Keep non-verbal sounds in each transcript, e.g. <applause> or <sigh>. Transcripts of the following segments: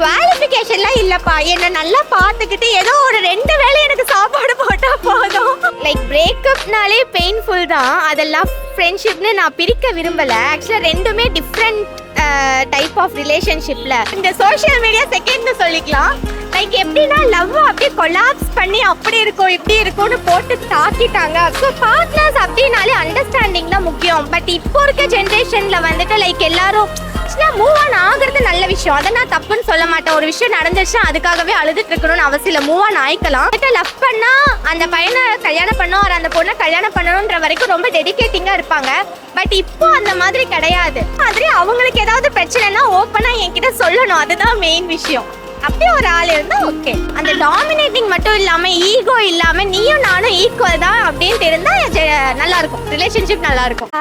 குவாலிஃபிகேஷன்லாம் இல்லப்பா. என்னை நல்லா பார்த்துக்கிட்டு ஏதோ ஒரு ரெண்டு வேளை எனக்கு சாப்பாடு போட்டா போதும். லைக் பிரேக்கப்னாலே பெயின்ஃபுல் தான். அதெல்லாம் ஃப்ரெண்ட்ஷிப்னு நான் பிரிக்க விரும்பல. ஆக்சுவலாக ரெண்டுமே டிஃப்ரெண்ட் டைப் ஆஃப் ரிலேஷன்ஷிப்பில் இந்த சோஷியல் மீடியா செகண்ட்னு சொல்லிக்கலாம். லைக் எப்படின்னா லவ் அப்படியே கொலாப்ஸ் பண்ணி அப்படி இருக்கும் இப்படி இருக்கும்னு போட்டு தாக்கிட்டாங்க. ஸோ பார்ட்னர்ஸ் அப்படின்னாலே அண்டர்ஸ்டாண்டிங் தான் முக்கியம். பட் இப்போ இருக்க ஜென்ரேஷனில் வந்துட்டு லைக் எல்லாரும் மூவ் ஆன் ஆகுறது நல்ல விஷயம். அதை நான் தப்புன்னு சொல்ல மாட்டேன். ஒரு விஷயம் நடந்துச்சுன்னா அதுக்காகவே அழுதுட்டு இருக்கணும்னு அவசியம் இல்லை. Move on ஆயிக்கலாம். லவ் பண்ணா அந்த பையனை கல்யாணம் பண்ணோம் or அந்த பொண்ணை கல்யாணம் பண்ணணுன்ற வரைக்கும் ரொம்ப டெடிகேட்டிங்கா இருப்பாங்க. பட் இப்போ அந்த மாதிரி கிடையாது. மாதிரி அவங்களுக்கு ஏதாவது பிரச்சனைனா ஓப்பனா என்கிட்ட சொல்லணும். அதுதான் மெயின் விஷயம். அப்படியே ஒரு ஆள் இருந்தா ஓகே அந்த டாமினேட்டிங் மட்டும் இல்லாம ஈகோ இல்லாம நீயும் நானும் ஈக்குவல் தான் அப்படின்ட்டு இருந்தா ஜெ- நல்லா இருக்கும் ரிலேஷன்ஷிப் நல்லா இருக்கும்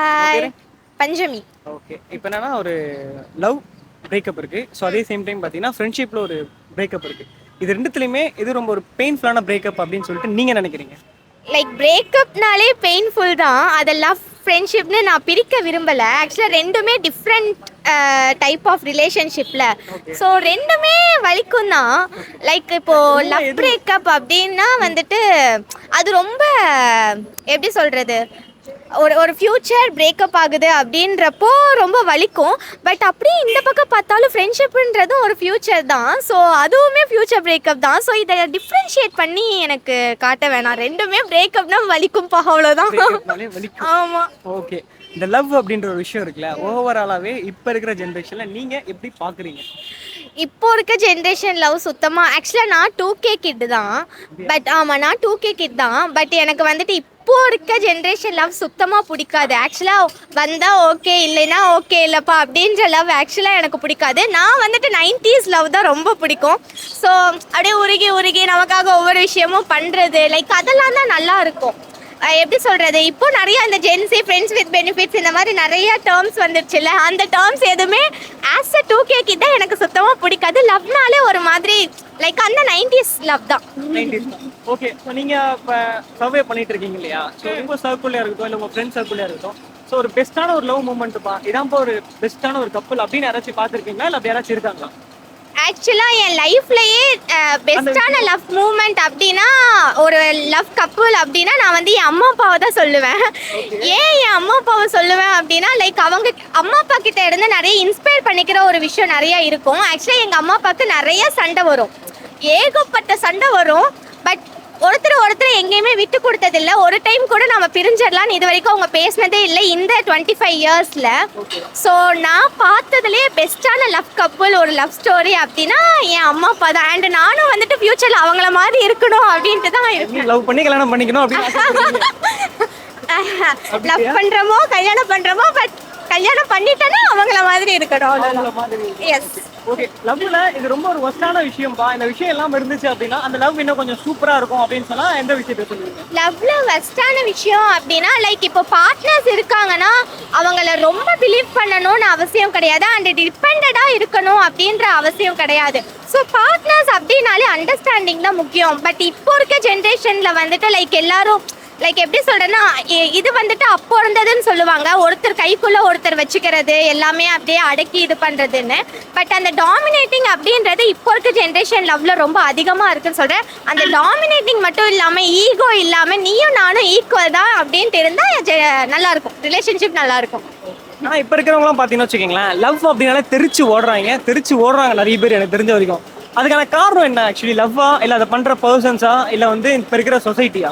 பஞ்சமி. ஓகே இப்போ என்னன்னா ஒரு லவ் பிரேக்கப் இருக்கு. ஸோ அதே சேம் டைம் பார்த்தீங்கன்னா ஃப்ரெண்ட்ஷிப்பில் ஒரு பிரேக்கப் இருக்கு. இது ரெண்டுத்துலையுமே இது ரொம்ப ஒரு பெயின்ஃபுல்லான பிரேக்கப் அப்படின்னு சொல்லிட்டு நீங்க நினைக்கிறீங்க? லைக் பிரேக்கப்னாலே பெயின்ஃபுல் தான். அதெல்லாம் ஃப்ரெண்ட்ஷிப்னு நான் பிரிக்க விரும்பல. ஆக்சுவலாக ரெண்டுமே டிஃப்ரெண்ட் டைப் ஆஃப் ரிலேஷன்ஷிப்ல ஸோ ரெண்டுமே வலிக்கும் தான் லைக் இப்போ லவ் பிரேக்கப் அப்படின்னா வந்துட்டு அது ரொம்ப எப்படி சொல்றது? ஒரு ஒரு ஃப்யூச்சர் பிரேக்கப் ஆகுது அப்படின்றப்போ ரொம்ப வலிக்கும். பட் அப்படியே இந்த பக்கம் பார்த்தாலும் ஃப்ரெண்ட்ஷிப்ன்றதும் ஒரு ஃப்யூச்சர் தான். ஸோ அதுவுமே ஃப்யூச்சர் பிரேக்கப் தான். ஸோ இதை டிஃப்ரென்ஷியேட் பண்ணி எனக்கு காட்ட வேணாம். ரெண்டுமே பிரேக்கப்னா வலிக்கும்பா அவ்வளோதான் ஆமாம் ஓகே இந்த லவ் அப்படின்ற ஒரு விஷயம் இருக்குல்ல ஓவராலாவே இப்போ இருக்கிற ஜென்ரேஷன்ல நீங்க எப்படி பாக்குறீங்க இப்போ இருக்க ஜென்ரேஷன் லவ் சுத்தமாக ஆக்சுவலாக நான் டூ கே கிட் தான். பட் ஆமாம் நான் டூ கே கிட் தான். பட் எனக்கு வந்துட்டு இப்போ இப்போ இருக்க ஜென்ரேஷன் லவ் சுத்தமாக பிடிக்காது. ஆக்சுவலாக வந்தால் ஓகே இல்லைன்னா ஓகே இல்லைப்பா அப்படின்ற லவ் ஆக்சுவலாக எனக்கு பிடிக்காது. நான் வந்துட்டு நைன்டிஸ் லவ் தான் ரொம்ப பிடிக்கும். ஸோ அப்படியே உருகி உருகி நமக்காக ஒவ்வொரு விஷயமும் பண்ணுறது லைக் அதெல்லாம் தான் நல்லா இருக்கும். எப்படி சொல்றது? இப்போ நிறைய இந்த ஜென்சி ஃப்ரெண்ட்ஸ் வித் பெனிஃபிட்ஸ் இந்த மாதிரி நிறைய டேர்ம்ஸ் வந்துருச்சுல்ல. அந்த டேர்ம்ஸ் எதுவுமே ஆஸ் அ டூ கே கிட்ட எனக்கு சுத்தமா பிடிக்காது. லவ்னாலே ஒரு மாதிரி லைக் அந்த நைன்டிஸ் லவ் தான். ஓகே ஸோ நீங்க இப்போ சர்வே பண்ணிட்டு இருக்கீங்க இல்லையா? ஸோ உங்க சர்க்கிள்ல இருக்கட்டும் இல்லை உங்க ஃப்ரெண்ட் சர்க்கிள்ல இருக்கட்டும் ஸோ ஒரு பெஸ்ட்டான ஒரு லவ் மூமெண்ட்ப்பா இதான்ப்பா ஒரு பெஸ்ட்டான ஒரு கப்பல் அப்படின்னு யாராச்சும் பார்த்துருக்கீங்களா? இல்லை அப்படி யாராச்சும் இருக்காங்களா? ஆக்சுவலா என் லைஃப்லயே பெஸ்டான லவ் மூமெண்ட் அப்படின்னா ஒரு லவ் கப்புள் அப்படின்னா நான் வந்து என் அம்மா அப்பாவை தான் சொல்லுவேன். ஏன் என் அம்மா அப்பாவை சொல்லுவேன் அப்படின்னா லைக் அவங்க அம்மா அப்பா கிட்ட இருந்து நிறைய இன்ஸ்பயர் பண்ணிக்கிற ஒரு விஷயம் நிறைய இருக்கும். ஆக்சுவலி எங்க அம்மா அப்பாவுக்கு நிறைய சண்டை வரும். ஏகப்பட்ட சண்டை வரும். பட் ஒருத்தர் ஒருத்தர் எங்கேயுமே விட்டு கொடுத்ததில்ல. ஒரு டைம் கூட நம்ம பிரிஞ்சிடலாம்னு இது வரைக்கும் அவங்க பேசினதே இல்லை. இந்த டுவெண்ட்டி ஃபைவ் இயர்ஸில் ஸோ நான் பார்த்ததுலேயே பெஸ்ட்டான லவ் கப்புள் ஒரு லவ் ஸ்டோரி அப்படின்னா என் அம்மா அப்பா தான். அண்ட் நானும் வந்துட்டு ஃப்யூச்சரில் அவங்கள மாதிரி இருக்கணும் அப்படின்ட்டு தான் இருக்கேன். லவ் பண்ணி கல்யாணம் பண்ணிக்கணும். லவ் <laughs> பண்ணுறோமோ கல்யாணம் பண்ணுறோமோ பட் கல்யாணம் பண்ணிட்டேன்னா அவங்கள மாதிரி இருக்கணும். எஸ் ஓகே லவ்ல இது ரொம்ப ஒரு ஒஸ்டான விஷயம்ப்பா. இந்த விஷயம் எல்லாம் இருந்துச்சு அப்படின்னா அந்த லவ் இன்னும் கொஞ்சம் சூப்பரா இருக்கும் அப்படின்னு சொன்னா எந்த விஷயத்தை சொல்லுவீங்க? லவ்ல ஒஸ்டான விஷயம் அப்படின்னா லைக் இப்போ பார்ட்னர்ஸ் இருக்காங்கன்னா அவங்கள ரொம்ப பிலீவ் பண்ணணும்னு அவசியம் கிடையாது. அண்ட் டிபெண்டடா இருக்கணும் அப்படின்ற அவசியம் கிடையாது. ஸோ பார்ட்னர்ஸ் அப்படின்னாலே அண்டர்ஸ்டாண்டிங் தான் முக்கியம். பட் இப்போ இருக்க ஜென்ரேஷனில் வந்துட்டு லைக் எல்லாரும் லைக் எப்படி சொல்றேன்னா இது வந்துட்டு அப்போ இருந்ததுன்னு சொல்லுவாங்க. ஒருத்தர் கைக்குள்ள ஒருத்தர் வச்சுக்கிறது எல்லாமே அப்படியே அடக்கி இது பண்றதுன்னு. பட் அந்த டாமினேட்டிங் அப்படின்றது இப்போ இருக்க ஜென்ரேஷன் லவ்ல ரொம்ப அதிகமா இருக்குன்னு சொல்றேன். அந்த டாமினேட்டிங் மட்டும் இல்லாம ஈகோ இல்லாம நீயும் நானும் ஈக்குவல் தான் அப்படின்ட்டு இருந்தா ஜெ- நல்லா இருக்கும் ரிலேஷன்ஷிப் நல்லா இருக்கும் இப்போ இப்ப இருக்கிறவங்களாம் பார்த்தீங்கன்னு வச்சுக்கோங்களேன் லவ் அப்படின்னாலே தெரிச்சு ஓடுறாங்க. தெரிச்சு ஓடுறாங்க நிறைய பேர் எனக்கு தெரிஞ்ச வரைக்கும். அதுக்கான காரணம் என்ன? ஆக்சுவலி லவ்வா இல்லை அதை பண்ணுற பர்சன்ஸா இல்லை வந்து இப்போ இருக்கிற சொசைட்டியா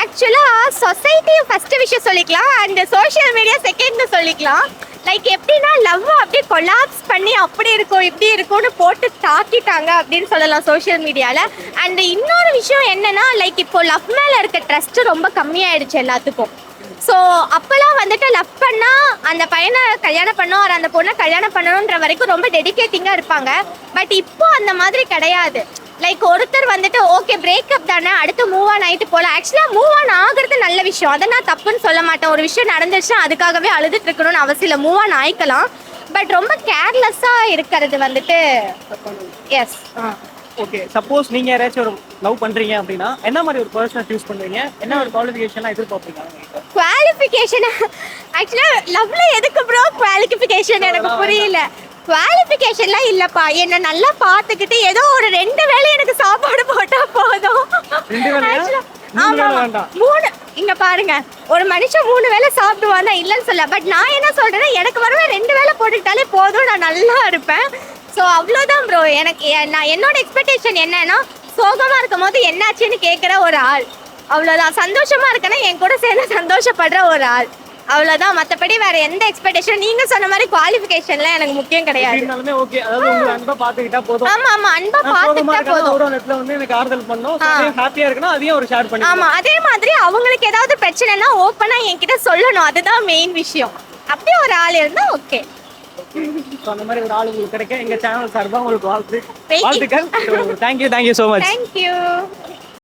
ஆக்சுவலாக சொசைட்டி ஃபஸ்ட்டு விஷயம் சொல்லிக்கலாம். அண்ட் சோஷியல் மீடியா செகண்ட் சொல்லிக்கலாம். லைக் எப்படின்னா லவ் அப்படியே கொலாப்ஸ் பண்ணி அப்படி இருக்கும் இப்படி இருக்கும்னு போட்டு தாக்கிட்டாங்க அப்படின்னு சொல்லலாம் சோஷியல் மீடியாவில் அண்ட் இன்னொரு விஷயம் என்னென்னா லைக் இப்போ லவ் மேலே இருக்க ட்ரஸ்ட்டு ரொம்ப கம்மியாயிடுச்சு எல்லாத்துக்கும். ஸோ அப்போல்லாம் வந்துட்டு லவ் பண்ணால் அந்த பையனை கல்யாணம் பண்ணோம் ஒரு அந்த பொண்ணை கல்யாணம் பண்ணணுன்ற வரைக்கும் ரொம்ப டெடிகேட்டிங்காக இருப்பாங்க. பட் இப்போ அந்த மாதிரி கிடையாது. லைக் ஒருத்தர் வந்துட்டு ஓகே பிரேக்கப் தானே அடுத்து மூவ் ஆன் ஆகிட்டு போகலாம் ஆக்சுவலாக மூவ் ஆன் ஆகுறது நல்ல விஷயம். அதை நான் தப்புன்னு சொல்ல மாட்டேன். ஒரு விஷயம் நடந்துச்சுன்னா அதுக்காகவே அழுதுட்டு இருக்கணும்னு அவசியம் இல்லை. Move on ஆயிக்கலாம். பட் ரொம்ப கேர்லெஸ்ஸாக இருக்கிறது வந்துட்டு எஸ் ஓகே சப்போஸ் நீங்க யாராச்சும் ஒரு லவ் பண்றீங்க அப்படின்னா என்ன மாதிரி ஒரு பர்சனை சூஸ் பண்றீங்க என்ன ஒரு குவாலிஃபிகேஷன்லாம் எதிர்பார்ப்பீங்க? குவாலிஃபிகேஷன் ஆக்சுவலாக லவ்ல எதுக்கு ப்ரோ குவாலிஃபிகேஷன் எனக்கு புரியல. குவாலிஃபிகேஷன்லாம் இல்லப்பா. என்ன நல்லா பார்த்துக்கிட்டு ஏதோ ஒரு ரெண்டு வேளை எனக்கு சாப்பாடு போட்டா போதும்? Actually, மூணு இங்க பாருங்க. ஒரு மனுஷன் மூணு வேளை சாப்பிடுவான் தான் இல்லைன்னு சொல்ல. பட் நான் என்ன சொல்றேன்னா எனக்கு வரவே ரெண்டு வேளை போட்டுக்கிட்டாலே போதும். நான் நல்லா இருப்பேன். ஸோ அவ்வளோதான் ப்ரோ எனக்கு நான் என்னோட எக்ஸ்பெக்டேஷன் என்னன்னா சோகமா இருக்கும் போது என்னாச்சுன்னு கேட்குற ஒரு ஆள். அவ்வளோதான் சந்தோஷமா இருக்கேன்னா என் கூட சேர்ந்து சந்தோஷப்படுற ஒரு ஆள். அவ்வளோதான் மற்றபடி வேற எந்த எக்ஸ்பெக்டேஷன் நீங்க சொன்ன மாதிரி குவாலிஃபிகேஷன்லாம் எனக்கு முக்கியம் கிடையாது. இருந்தாலுமே ஓகே அதாவது உங்களை அன்பா பாத்துக்கிட்டா போதும். ஆமா ஆமா. அன்பா இருக்கேன்னா போதும். ஒரு இடத்துல வந்து எனக்கு ஆறுதல் பண்ணோம் ஹாப்பியா இருக்குன்னா அதையும் ஒரு ஷேர் பண்ணி ஆமா. அதே மாதிரி அவங்களுக்கு ஏதாவது பிரச்சனைனா ஓப்பனா என்கிட்ட சொல்லணும். அதுதான் மெயின் விஷயம். அப்படியே ஒரு ஆள் இருந்தா ஓகே அந்த மாதிரி ஒரு ஆள் உங்களுக்கு கிடைக்க எங்க சேனல் சார்பா உங்களுக்கு வாழ்த்து. வாழ்த்துக்கள். Thank you thank you so much thank you